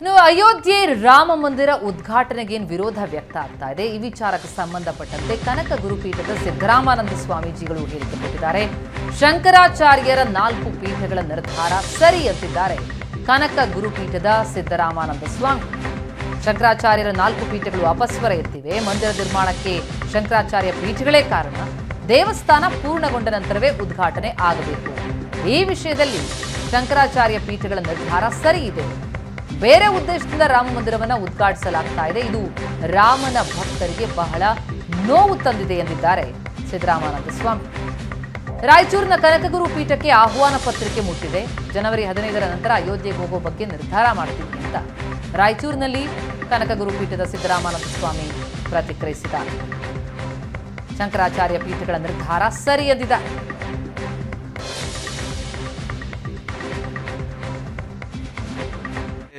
ಇನ್ನು ಅಯೋಧ್ಯೆ ರಾಮ ಮಂದಿರ ಉದ್ಘಾಟನೆಗೆ ವಿರೋಧ ವ್ಯಕ್ತ ಆಗ್ತಾ ಇದೆ. ಈ ವಿಚಾರಕ್ಕೆ ಸಂಬಂಧಪಟ್ಟಂತೆ ಕನಕ ಗುರುಪೀಠದ ಸಿದ್ದರಾಮಾನಂದ ಸ್ವಾಮೀಜಿಗಳು ಹೇಳಿಕೆ ಕೊಟ್ಟಿದ್ದಾರೆ. ಶಂಕರಾಚಾರ್ಯರ ನಾಲ್ಕು ಪೀಠಗಳ ನಿರ್ಧಾರ ಸರಿ ಅಂತಿದ್ದಾರೆ ಕನಕ ಗುರುಪೀಠದ ಸಿದ್ದರಾಮಾನಂದ ಸ್ವಾಮಿ ಶಂಕರಾಚಾರ್ಯರ ನಾಲ್ಕು ಪೀಠಗಳು ಅಪಸ್ವರ ಎತ್ತಿವೆ. ಮಂದಿರ ನಿರ್ಮಾಣಕ್ಕೆ ಶಂಕರಾಚಾರ್ಯ ಪೀಠಗಳೇ ಕಾರಣ. ದೇವಸ್ಥಾನ ಪೂರ್ಣಗೊಂಡ ನಂತರವೇ ಉದ್ಘಾಟನೆ ಆಗಬೇಕು. ಈ ವಿಷಯದಲ್ಲಿ ಶಂಕರಾಚಾರ್ಯ ಪೀಠಗಳ ನಿರ್ಧಾರ ಸರಿ ಇದೆ. ಬೇರೆ ಉದ್ದೇಶದಿಂದ ರಾಮ ಮಂದಿರವನ್ನ ಉದ್ಘಾಟಿಸಲಾಗ್ತಾ ಇದೆ. ಇದು ರಾಮನ ಭಕ್ತರಿಗೆ ಬಹಳ ನೋವು ತಂದಿದೆ ಎಂದಿದ್ದಾರೆ ಸಿದ್ದರಾಮಾನಂದ ಸ್ವಾಮಿ. ರಾಯಚೂರಿನ ಕನಕಗುರು ಪೀಠಕ್ಕೆ ಆಹ್ವಾನ ಪತ್ರಿಕೆ ಮುಟ್ಟಿದೆ. ಜನವರಿ ಹದಿನೈದರ ನಂತರ ಅಯೋಧ್ಯೆಗೆ ಹೋಗೋ ಬಗ್ಗೆ ನಿರ್ಧಾರ ಮಾಡ್ತೀವಿ ಅಂತ ರಾಯಚೂರಿನಲ್ಲಿ ಕನಕಗುರು ಪೀಠದ ಸಿದ್ದರಾಮಾನಂದ ಸ್ವಾಮಿ ಪ್ರತಿಕ್ರಿಯಿಸಿದ್ದಾರೆ. ಶಂಕರಾಚಾರ್ಯ ಪೀಠಗಳ ನಿರ್ಧಾರ ಸರಿ ಎಂದಿದ್ದಾರೆ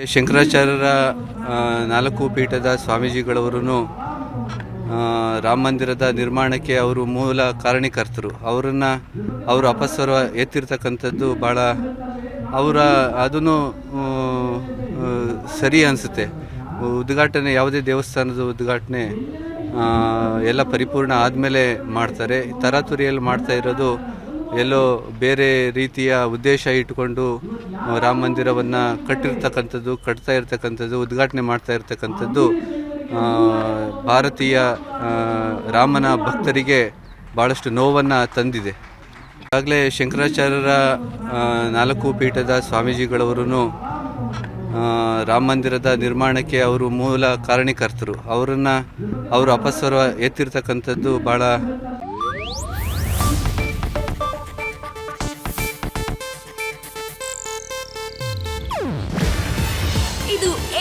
ಶಂಕರಾಚಾರ್ಯರ ನಾಲ್ಕು ಪೀಠದ ಸ್ವಾಮೀಜಿಗಳವರು ರಾಮ ಮಂದಿರದ ನಿರ್ಮಾಣಕ್ಕೆ ಅವರು ಮೂಲ ಕಾರಣೀಕರ್ತರು. ಅವರನ್ನು ಅವರು ಅಪಸ್ವರ ಎತ್ತಿರ್ತಕ್ಕಂಥದ್ದು ಭಾಳ ಅವರ ಅದನ್ನು ಸರಿ ಅನಿಸುತ್ತೆ. ಉದ್ಘಾಟನೆ ಯಾವುದೇ ದೇವಸ್ಥಾನದ ಉದ್ಘಾಟನೆ ಎಲ್ಲ ಪರಿಪೂರ್ಣ ಆದಮೇಲೆ ಮಾಡ್ತಾರೆ. ತರಾತುರಿಯಲ್ಲಿ ಮಾಡ್ತಾ ಇರೋದು ಎಲ್ಲೋ ಬೇರೆ ರೀತಿಯ ಉದ್ದೇಶ ಇಟ್ಟುಕೊಂಡು ರಾಮ ಮಂದಿರವನ್ನು ಕಟ್ಟಿರ್ತಕ್ಕಂಥದ್ದು, ಕಟ್ತಾ ಇರ್ತಕ್ಕಂಥದ್ದು, ಉದ್ಘಾಟನೆ ಮಾಡ್ತಾ ಇರ್ತಕ್ಕಂಥದ್ದು ಭಾರತೀಯ ರಾಮನ ಭಕ್ತರಿಗೆ ಭಾಳಷ್ಟು ನೋವನ್ನು ತಂದಿದೆ. ಈಗಾಗಲೇ ಶಂಕರಾಚಾರ್ಯರ ನಾಲ್ಕು ಪೀಠದ ಸ್ವಾಮೀಜಿಗಳವರು ರಾಮ ಮಂದಿರದ ನಿರ್ಮಾಣಕ್ಕೆ ಅವರು ಮೂಲ ಕಾರಣೀಕರ್ತರು. ಅವರನ್ನು, ಅವರು ಅಪಸ್ವರ ಎತ್ತಿರ್ತಕ್ಕಂಥದ್ದು ಭಾಳ